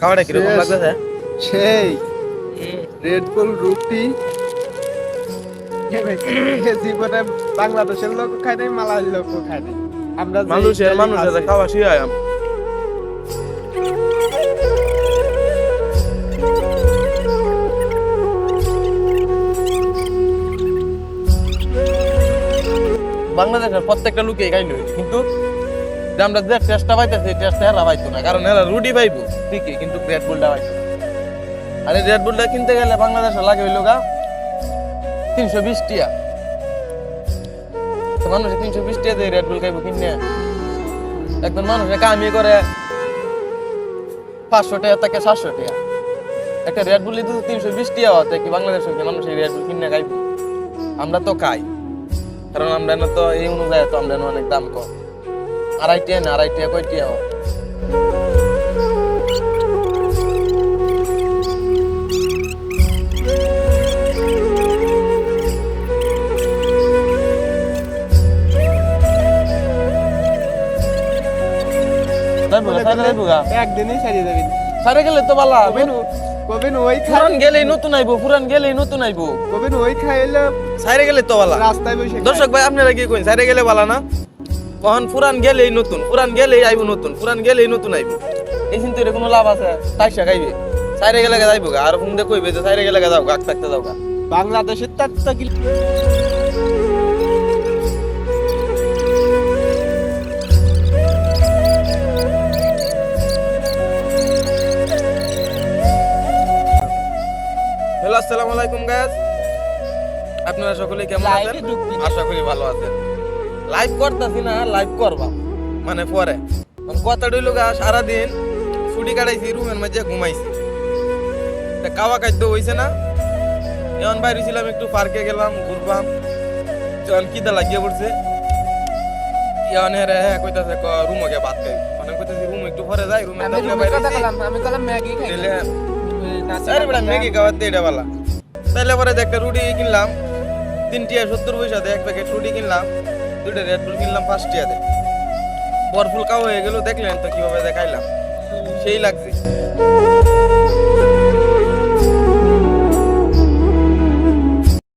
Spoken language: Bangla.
খাওয়াটা কীরকম। লাগতেছে? সেই। রেড বুল রুটি। জীবনে বাংলাদেশের লোক খায় নাই মালায়ালি লোক খায় নাই। আমরা মানুষের মানুষের খাওয়া শিয়ায় বাংলাদেশের প্রত্যেকটা লোকে খাইলো কিন্তু যে আমরা যে টেস্টটা পাইতেছি টেস্টটা এরা পাইতো না। কারণ এরা রুটি পাইবো, ঠিকই, কিন্তু রেড বুলটা পাইতো। আর এই রেড বুলটা কিনতে গেলে বাংলাদেশে লাগে হইল গা তিনশো বিশ টিয়া। তো মানুষে তিনশো বিশ টিয়া দিয়ে রেড বুল খাইবো কিনে। একজন মানুষে কামি করে পাঁচশো টাকা থেকে সাতশো টাকা একটা রেড বুল দিতে তিনশো বিশ টাকা হতে কি বাংলাদেশে মানুষ এই রেড বুল কিনে খাইবো? আমরা তো খাই। কারণ আমরা তো এই অনুযায়ী তো আমরা অনেক দাম কম। আড়াই না আড়াই টিয়া কয় টিয়া যাইবো গা, সাইডে যাইবো গা। একদিনই সারিয়ে যাবেন সাইডে গেলে তো বালা। কবেন কবেন ওই পুরান গেলেই নতুন আইবো পুরান গেলেই নতুন আইবো। কবেন ওই খাইলে সাইডে গেলে তো বালা। রাস্তায় বসে খায়। দর্শক ভাই আপনারা কি কইন? সাইডে গেলে বালা না? কখন পুরান গেলেই নতুন পুরান গেলেই আইবো নতুন পুরান গেলেই নতুন আইবো। এই চিন্তা কোনো লাভ আছে তাইসা খাইবে। সাইরে গেলে যাইবো গা আর ফোন দিয়ে কইবে যে সাইডে গেলে যাও গাক থাকতে যাও গা বাংলাদেশের তার কি হ্যালো আসসালামু আলাইকুম গাইস আপনারা সকলে কেমন আছেন? আশা করি ভালো আছেন। লাইভ করতেছি না লাইভ করবা। মানে পরে। কথা রইল গা সারাদিন ছুটি কাটাইছি রুমের মাঝে ঘুমাইছি। তা কাওয়া খাদ্য হইছে না? এখন বাইরে ছিলাম একটু পার্কে গেলাম ঘুরবাম। যখন কিদা লাগিয়ে পড়ছে। এখন হ্যাঁ কইতাছে রুমে গিয়ে ভাত খাই। মানে কইতাছে রুম একটু পরে যাই রুমে আমি কথা বললাম আমি বললাম ম্যাগি খাই। নিলে আরে বেটা ম্যাগি খাওয়াতে এটা বালা। তাইলে পরে একটা রুটি কিনলাম তিন সত্তর পয়সা দিয়ে এক প্যাকেট রুটি কিনলাম। দুইটা রেড বুল কিনলাম টিয়া দিয়ে বরফুল কাউ হয়ে গেল, দেখলেন তো কীভাবে দেখাইলাম। সেই লাগছে।